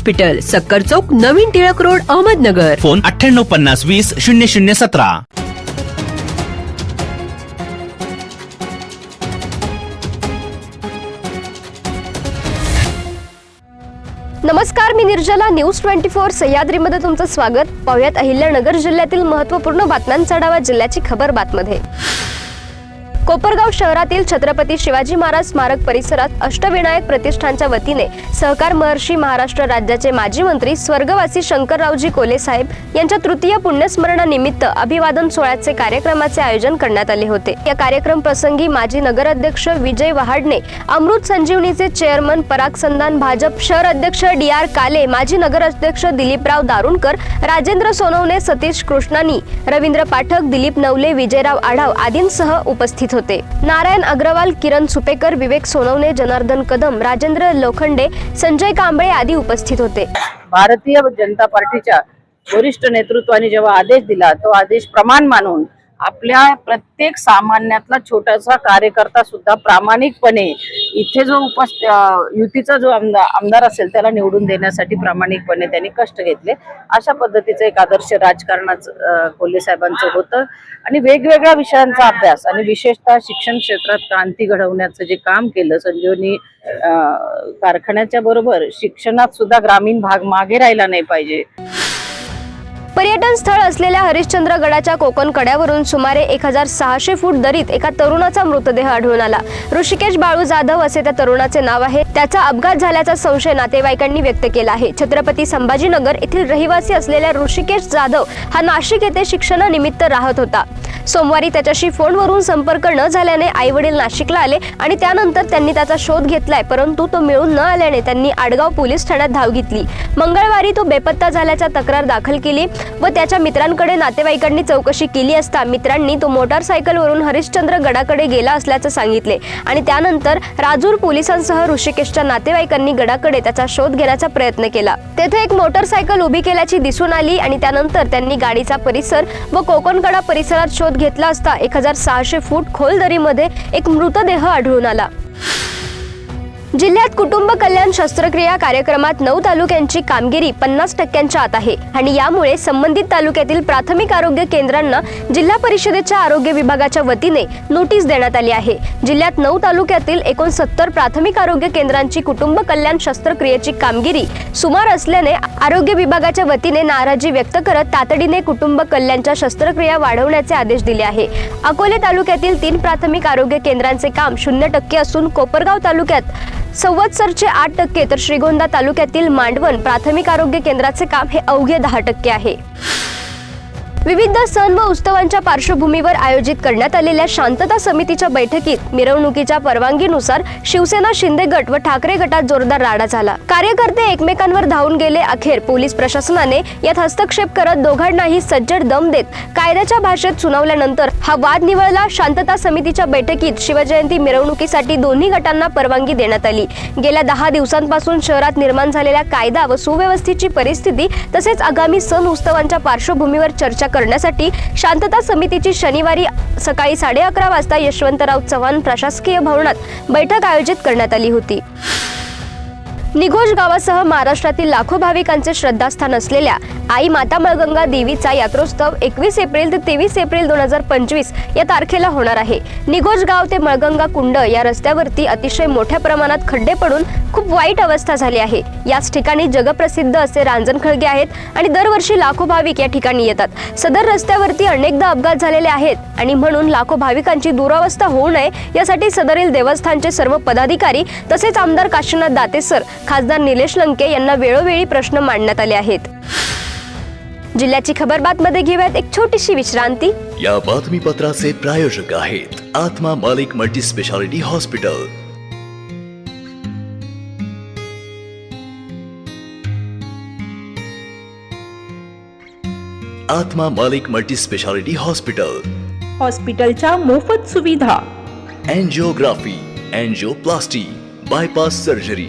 सक्कर चौक नवीन Tilak road Ahmednagar. Phone अठ्ठ्याण्णव पन्नास वीस शून्य शून्य सतरा. नमस्कार मी निर्जला न्यूज ट्वेंटी फोर सह्याद्रीमध्ये तुमचं स्वागत. पाहुयात अहिल्यानगर जिल्ह्यातील महत्त्वपूर्ण बातम्यांचा आढावा जिल्ह्याची खबर बातमध्ये. कोपरगाव शहरातील छत्रपती शिवाजी महाराज स्मारक परिसरात अष्टविनायक प्रतिष्ठानच्या वतीने सहकार महर्षी महाराष्ट्र राज्याचे माजी मंत्री स्वर्गवासी शंकररावजी कोले साहेब यांच्या तृतीय पुण्यस्मरणानिमित्त अभिवादन सोहळ्याचे कार्यक्रमाचे आयोजन करण्यात आले होते. या कार्यक्रम प्रसंगी माजी नगराध्यक्ष विजय वहाडणे अमृत संजीवनीचे चेअरमन पराग संधान भाजप शहर अध्यक्ष डी आर काले माजी नगराध्यक्ष दिलीपराव दारुणकर राजेंद्र सोनवणे सतीश कृष्णानी रवींद्र पाठक दिलीप नवले विजयराव आढाव आदींसह उपस्थित होते. नारायण अग्रवाल किरण सुपेकर विवेक सोनवणे जनार्दन कदम राजेंद्र लोखंडे संजय कांबळे आदी उपस्थित होते. भारतीय जनता पार्टीच्या वरिष्ठ नेतृत्वाने जेव्हा आदेश दिला तो आदेश प्रमाण मानून आपल्या प्रत्येक सामान्यातला छोटासा कार्यकर्ता सुद्धा प्रामाणिकपणे इथे जो उपस्थ युतीचा जो आमदार आमदार असेल त्याला निवडून देण्यासाठी प्रामाणिकपणे त्यांनी कष्ट घेतले. अशा पद्धतीचं एक आदर्श राजकारणाचं कोल्हे साहेबांचं होतं. आणि वेगवेगळ्या विषयांचा अभ्यास आणि विशेषतः शिक्षण क्षेत्रात क्रांती घडवण्याचं जे काम केलं संजीवनी कारखान्याच्या बरोबर शिक्षणात सुद्धा ग्रामीण भाग मागे राहिला नाही पाहिजे. पर्यटन स्थळ असलेल्या हरिश्चंद्र गडाच्या कोकण कड्यावरून सुमारे एक हजार सहाशे फूट दरीत एका तरुणाचा मृतदेह आढळून आला. ऋषिकेश बाळू जाधव असे त्या तरुणाचे नाव आहे. त्याचा अपघात झाल्याचा संशय नातेवाईकांनी व्यक्त केला आहे. छत्रपती संभाजीनगर येथील रहिवासी असलेल्या ऋषिकेश जाधव हा नाशिक येथे शिक्षणानिमित्त राहत होता. सोमवारी त्याच्याशी फोनवरून संपर्क न झाल्याने आई वडील नाशिकला आले आणि त्यानंतर त्यांनी त्याचा शोध घेतलाय परंतु तो मिळून न आल्याने त्यांनी आडगाव पोलीस ठाण्यात धाव घेतली. मंगळवारी तो बेपत्ता झाल्याचा तक्रार दाखल केली. व त्याच्या मित्रांकडे नातेवाईकांनी चौकशी केली असता मित्रांनी तो मोटारसायकलवरून हरिश्चंद्र गडाकडे गेला असल्याचं सांगितले आणि त्यानंतर राजूर पोलिसांसह ऋषिकेशच्या नातेवाईकांनी गडाकडे त्याचा शोध घेण्याचा प्रयत्न केला. तेथे एक मोटारसायकल उभी केल्याची दिसून आली आणि त्यानंतर त्यांनी गाडीचा परिसर व कोकणकडा परिसरात शोध घेतला असता एक हजार सहाशे फूट खोल दरीमध्ये एक मृतदेह आढळून आला. जिल्ह्यात कुटुंब कल्याण शस्त्रक्रिया कार्यक्रमात नऊ तालुक्यांची कामगिरी पन्नास टक्क्यांच्या आत आहे. आणि यामुळे संबंधित तालुक्यातील प्राथमिक आरोग्य केंद्रांना जिल्हा परिषदेच्या आरोग्य विभागाच्या वतीने नोटीस देण्यात आली आहे. जिल्ह्यात नऊ तालुक्यातील एकोणसत्तर प्राथमिक आरोग्य केंद्रांची कुटुंब कल्याण शस्त्रक्रियेची कामगिरी सुमार असल्याने आरोग्य विभागाच्या वतीने नाराजी व्यक्त करत तातडीने कुटुंब कल्याणच्या शस्त्रक्रिया वाढवण्याचे आदेश दिले आहे. अकोले तालुक्यातील तीन प्राथमिक आरोग्य केंद्रांचे काम शून्य टक्के असून कोपरगाव तालुक्यात संवत्सरचे आठ टक्के तर श्रीगोंदा तालुक्यातील मांडवण प्राथमिक आरोग्य केंद्राचे काम हे अवघे दहा टक्के आहे. विविध सण व उत्सवांच्या पार्श्वभूमीवर आयोजित करण्यात आलेल्या शांतता समितीच्या बैठकीत मिरवणुकीच्या परवानगीनुसार शिवसेना शिंदे गट व ठाकरे गटात जोरदार राडा झाला. कार्यकर्ते एकमेकांवर धावून गेले अखेर पोलीस प्रशासनाने यात हस्तक्षेप करत दोघांनाही सज्जड दम देत कायद्याच्या भाषेत सुनावल्यानंतर हा वाद निवळला. शांतता समितीच्या बैठकीत शिवजयंती मिरवणुकीसाठी दोन्ही गटांना परवानगी देण्यात आली. गेल्या दहा दिवसांपासून शहरात निर्माण झालेल्या कायदा व सुव्यवस्थेची परिस्थिती तसेच आगामी सण उत्सवांच्या पार्श्वभूमीवर चर्चा करण्यासाठी शांतता समितीची शनिवारी सकाळी साडे अकरा वाजता यशवंतराव चव्हाण प्रशासकीय भवनात बैठक आयोजित करण्यात आली होती. निघोज गावासह महाराष्ट्रातील लाखो भाविकांचे श्रद्धास्थान असलेल्या आई माता मळगंगा देवीचा यात्रोत्सव एकवीस एप्रिल ते तेवीस एप्रिल दोन हजार पंचवीस या तारखेला होणार आहे. निघोज गाव ते मळगंगा कुंड या रस्त्यावरती अतिशय मोठ्या प्रमाणात खड्डे पडून खूप वाईट अवस्था झाली आहे. याच ठिकाणी जगप्रसिद्ध असे रांजण खळगे आहेत आणि दरवर्षी लाखो भाविक या ठिकाणी येतात. सदर रस्त्यावरती अनेकदा अपघात झालेले आहेत आणि म्हणून लाखो भाविकांची दुरावस्था होऊ नये यासाठी सदरील देवस्थानचे सर्व पदाधिकारी तसेच आमदार काशीनाथ दाते सर खासदार निलेश लंके यांना वेळोवेळी प्रश्न मांडण्यात आले आहेत. जिल्ह्याची खबरमध्ये घेऊयात एक छोटीशी विश्रांती. या बातमीपत्राचे प्रायोजक आहेत आत्मा मालिक मल्टी स्पेशालिटी हॉस्पिटल. आत्मा मालिक मल्टी स्पेशालिटी हॉस्पिटल. हॉस्पिटलच्या मोफत सुविधा. अँजिओग्राफी अँजिओप्लास्टी बायपास सर्जरी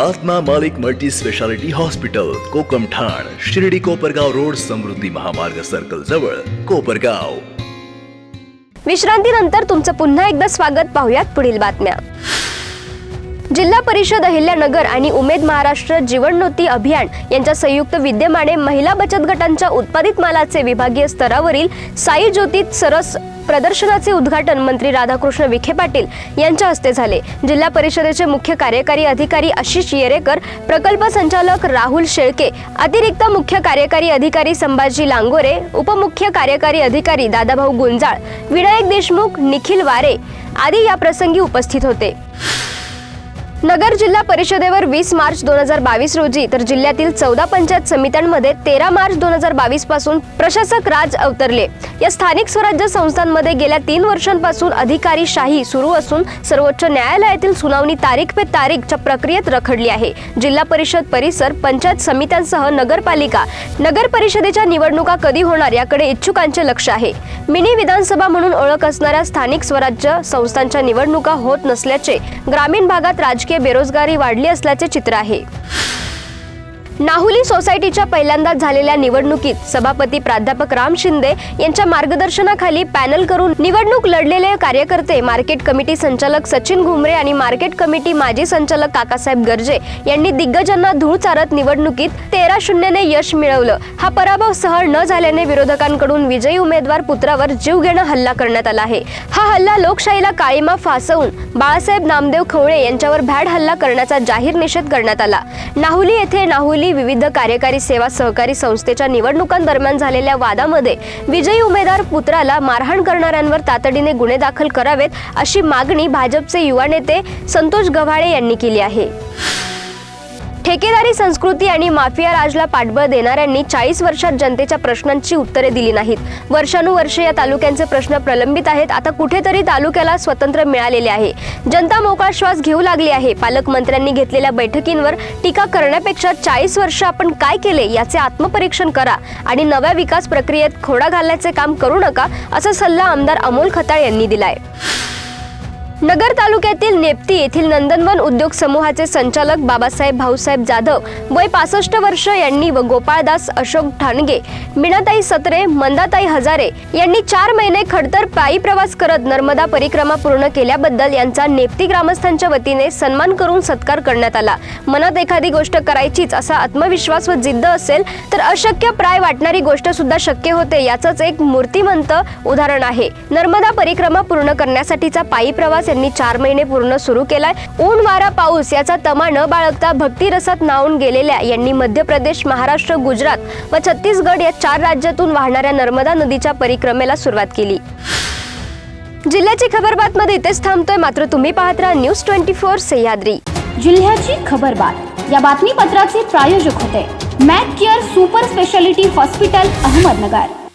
आत्मा मालिक मल्टी स्पेशालिटी हॉस्पिटल कोकम ठाण शिर्डी कोपरगाव रोड समृद्धी महामार्ग सर्कल जवळ कोपरगाव. विश्रांतीनंतर तुमचं पुन्हा एकदा स्वागत पाहुयात पुढील बातम्या. जिल्हा परिषद अहिल्यानगर आणि उमेद महाराष्ट्र जीवनोती अभियान यांच्या संयुक्त विद्यमाने महिला बचत गटांच्या उत्पादित मालाचे विभागीय स्तरावरील साई ज्योतीत सरस प्रदर्शनाचे उद्घाटन मंत्री राधाकृष्ण विखे पाटील यांच्या हस्ते झाले. जिल्हा परिषदेचे मुख्य कार्यकारी अधिकारी आशिष येरेकर प्रकल्प संचालक राहुल शेळके अतिरिक्त मुख्य कार्यकारी अधिकारी संभाजी लांगोरे उपमुख्य कार्यकारी अधिकारी दादाभाऊ गुंजाळ विनायक देशमुख निखिल वारे आदी या प्रसंगी उपस्थित होते. नगर जिल्हा परिषदेवर वीस मार्च दोन हजार बावीस रोजी तर जिल्ह्यातील चौदा पंचायत समित्यांमध्ये तेरा मार्च दोन हजार बावीसपासून प्रशासक राज अवतरले. या स्थानिक स्वराज्य संस्थांमध्ये गेल्या तीन वर्षांपासून अधिकारी शाही सुरू असून सर्वोच्च न्यायालयातील सुनावणी तारीख पे तारीखच्या प्रक्रियेत रखडली आहे. जिल्हा परिषद परिसर पंचायत समित्यांसह नगरपालिका नगर परिषदेच्या निवडणुका कधी होणार याकडे इच्छुकांचे लक्ष आहे. मिनी विधानसभा म्हणून ओळख असणाऱ्या स्थानिक स्वराज्य संस्थांच्या निवडणुका होत नसल्याचे ग्रामीण भागात राजकीय बेरोजगारी वाढली असल्याचे चित्र आहे. नाहुली सोसायटीच्या पहिल्यांदाच झालेल्या निवडणुकीत सभापती प्राध्यापक राम शिंदे यांच्या मार्गदर्शनाखाली पॅनल करून निवडणूक लढलेले कार्यकर्ते मार्केट कमिटी संचालक सचिन घुमरे आणि मार्केट कमिटी माजी संचालक काकासाहेब गर्जे यांनी दिग्गजांना धूळ चारत निवडणुकीत तेरा शून्यने यश मिळवलं. हा पराभव सहन न झाल्याने विरोधकांकडून विजयी उमेदवार पुत्रावर जीवघेणा हल्ला करण्यात आला आहे. हा हल्ला लोकशाहीला काळीमा फासवून बाळासाहेब नामदेव खवळे यांच्यावर भॅड हल्ला करण्याचा जाहीर निषेध करण्यात आला. नाहुली येथे नाहुली विविध कार्यकारी सेवा सहकारी संस्थेच्या निवडणुकांदरम्यान झालेल्या वादामध्ये विजयी उमेदवार पुत्राला मारहाण करणाऱ्यांवर तातडीने गुन्हे दाखल करावेत अशी मागणी भाजपचे युवा नेते संतोष गव्हाळे यांनी केली आहे. ठेकेदारी संस्कृती आणि माफिया राजला पाठबळ देणाऱ्यांनी चाळीस वर्षात जनतेच्या प्रश्नांची उत्तरे दिली नाहीत. वर्षानुवर्षे या तालुक्यांचे प्रश्न प्रलंबित आहेत. आता कुठेतरी तालुक्याला स्वतंत्र मिळालेले आहे. जनता मोकळा श्वास घेऊ लागली आहे. पालकमंत्र्यांनी घेतलेल्या बैठकींवर टीका करण्यापेक्षा चाळीस वर्ष आपण काय केले याचे आत्मपरीक्षण करा आणि नव्या विकास प्रक्रियेत खोडा घालण्याचे काम करू नका असा सल्ला आमदार अमोल खताळ यांनी दिलाय. नगर तालुक्यातील नेप्ती येथील नंदनवन उद्योग समूहाचे संचालक बाबासाहेब भाऊसाहेब जाधव वय पासष्ट वर्ष यांनी व गोपाळदास अशोक ठाणगे मीनाताई सत्रे मंदाताई हजारे यांनी चार महिने खडतर पायी प्रवास करत नर्मदा परिक्रमा पूर्ण केल्याबद्दल यांचा नेप्ती ग्रामस्थांच्या वतीने सन्मान करून सत्कार करण्यात आला. मनात एखादी गोष्ट करायचीच असा आत्मविश्वास व जिद्द असेल तर अशक्य प्राय वाटणारी गोष्ट सुद्धा शक्य होते याचंच एक मूर्तिमंत उदाहरण आहे. नर्मदा परिक्रमा पूर्ण करण्यासाठीचा पायी प्रवास यांनी चार महिने पूर्ण सुरू केलाय. ऊन वारा पाऊस याचा तमा न बाळगता भक्तिरसात नावून गेलेल्या यांनी मध्य प्रदेश महाराष्ट्र गुजरात व छत्तीसगड या चार राज्यातून वाहणाऱ्या नर्मदा नदीच्या परिक्रमेला सुरुवात केली. जिल्ह्याची खबर बातमध्ये इथेच थांबतोय. मात्र तुम्ही पाहत राहा न्यूज ट्वेंटी फोर सह्याद्री. जिल्ह्याची खबरबात या बातमीपत्राचे प्रायोजक होते. Mac Care super speciality hospital Ahmednagar.